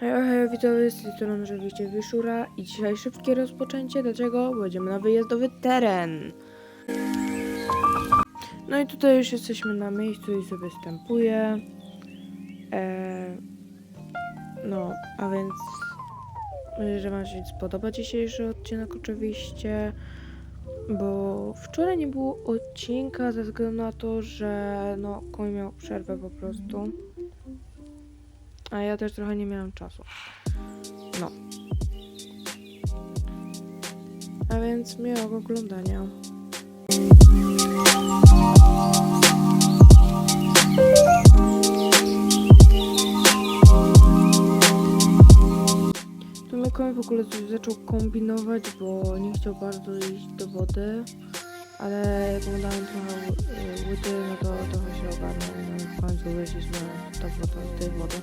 Hej, hej, widzowie, z tej strony Wyszura i dzisiaj szybkie rozpoczęcie, dlaczego? Będziemy na wyjazdowy teren. No i tutaj już jesteśmy na miejscu i sobie wstępuję. Eee, no, a więc myślę, że Wam się spodoba dzisiejszy odcinek oczywiście, bo wczoraj nie było odcinka ze względu na to, że no, koń miał przerwę po prostu. A ja też trochę nie miałam czasu. No. A więc miłego oglądania. Tu mnie koń w ogóle coś zaczął kombinować, bo nie chciał bardzo iść do wody. Ale jak mu dałem trochę y, łydy, no to trochę się ogarnął. No w końcu wyszliśmy do wody,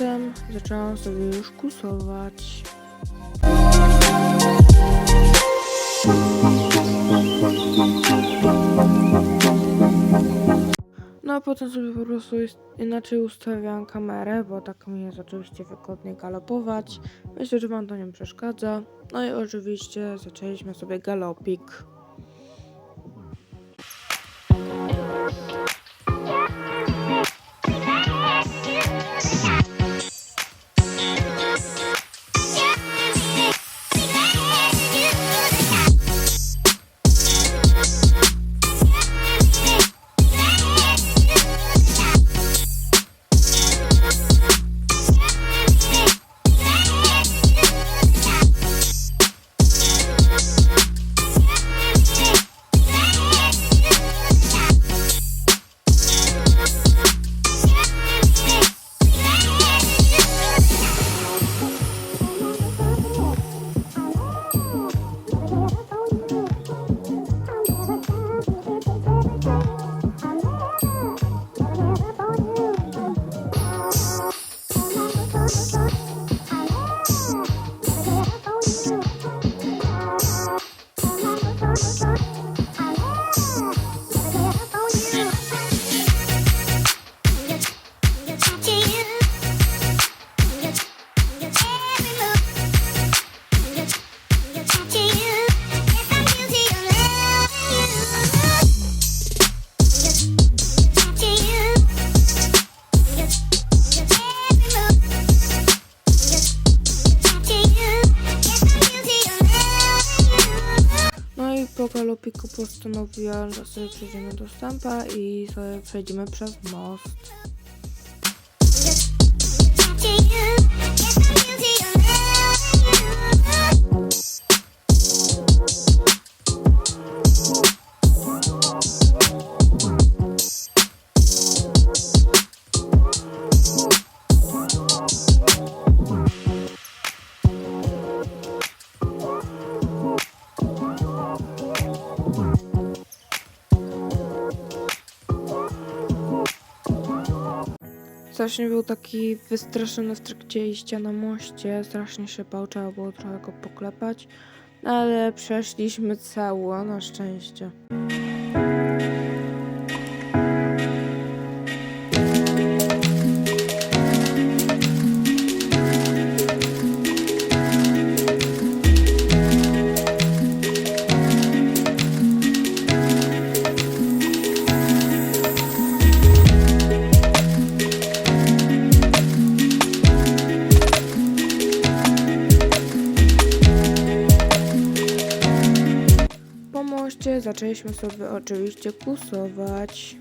potem zaczęłam sobie już kusować. No a potem sobie po prostu inaczej ustawiam kamerę, bo tak mi jest oczywiście wygodnie galopować. Myślę, że wam to nie przeszkadza. No i oczywiście zaczęliśmy sobie galopik. Galopiku postanowiłam, że sobie przejdziemy do stępa i sobie przejdziemy przez most. Strasznie był taki wystraszony w trakcie iścia na moście, strasznie się bał, trzeba było trochę go poklepać, no ale przeszliśmy cało, na szczęście. Zaczęliśmy sobie oczywiście kusować.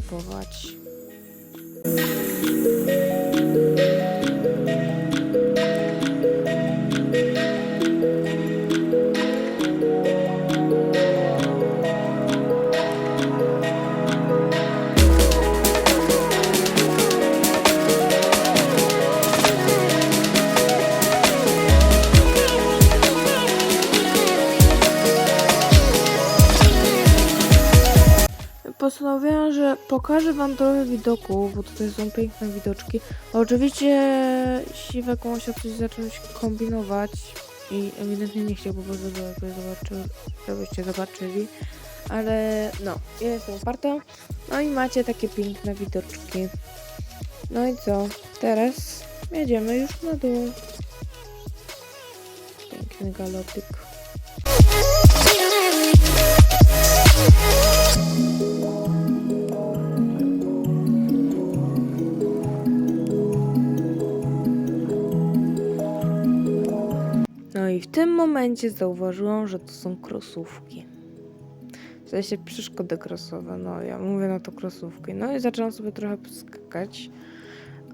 Też Postanowiłam, że pokażę wam trochę widoków, bo tutaj są piękne widoczki. Oczywiście Siwek musiał coś zacząć kombinować i ewidentnie nie chciał po prostu, żeby zobaczył, żebyście zobaczyli. Ale no, ja jestem uparta. No i macie takie piękne widoczki. No i co? Teraz jedziemy już na dół. Piękny galopik. Tym momencie zauważyłam, że to są krosówki. W sensie przeszkody krosowe, no ja mówię na to krosówki. No i zaczęłam sobie trochę skakać.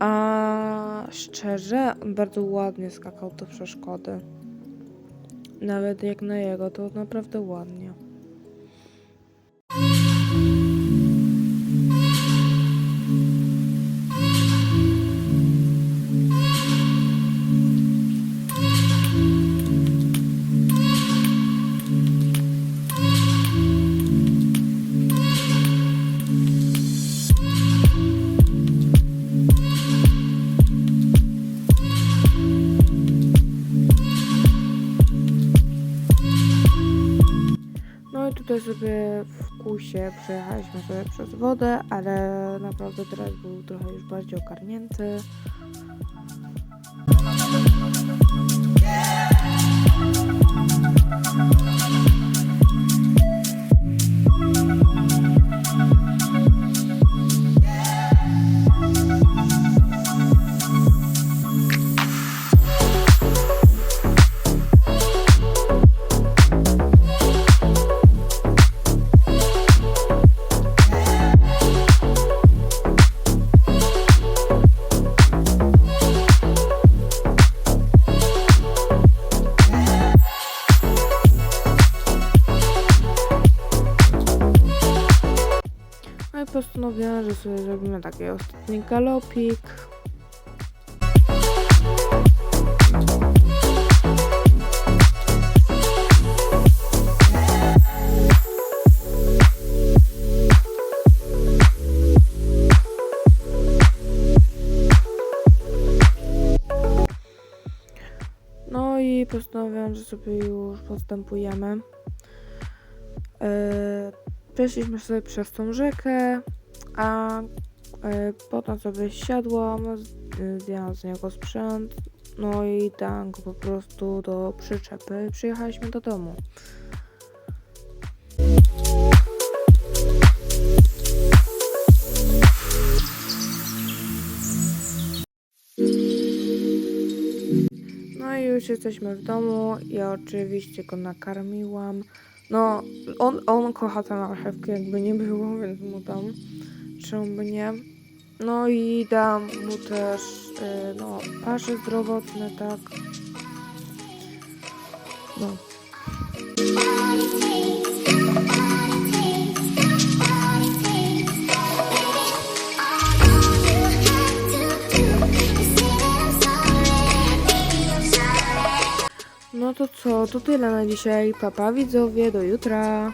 A szczerze, bardzo ładnie skakał te przeszkody. Nawet jak na jego, to naprawdę ładnie. Tutaj sobie w kusie przejechaliśmy sobie przez wodę, ale naprawdę teraz był trochę już bardziej ogarnięty. Postanowiłam, że sobie zrobimy taki ostatni galopik. No i postanowiłam, że sobie już postępujemy. Yy, Przeszliśmy sobie przez tą rzekę, a e, potem sobie siadłam, zdjęłam z niego sprzęt, no i dałam go po prostu do przyczepy przyjechaliśmy do domu. No i już jesteśmy w domu. Ja oczywiście go nakarmiłam. No, on, on kocha tę marchewkę, jakby nie było, więc mu dam. Czemu by nie? No i dam mu też, y, no, pasze zdrowotne, tak. No. No to co, to tyle na dzisiaj. Papa widzowie, do jutra.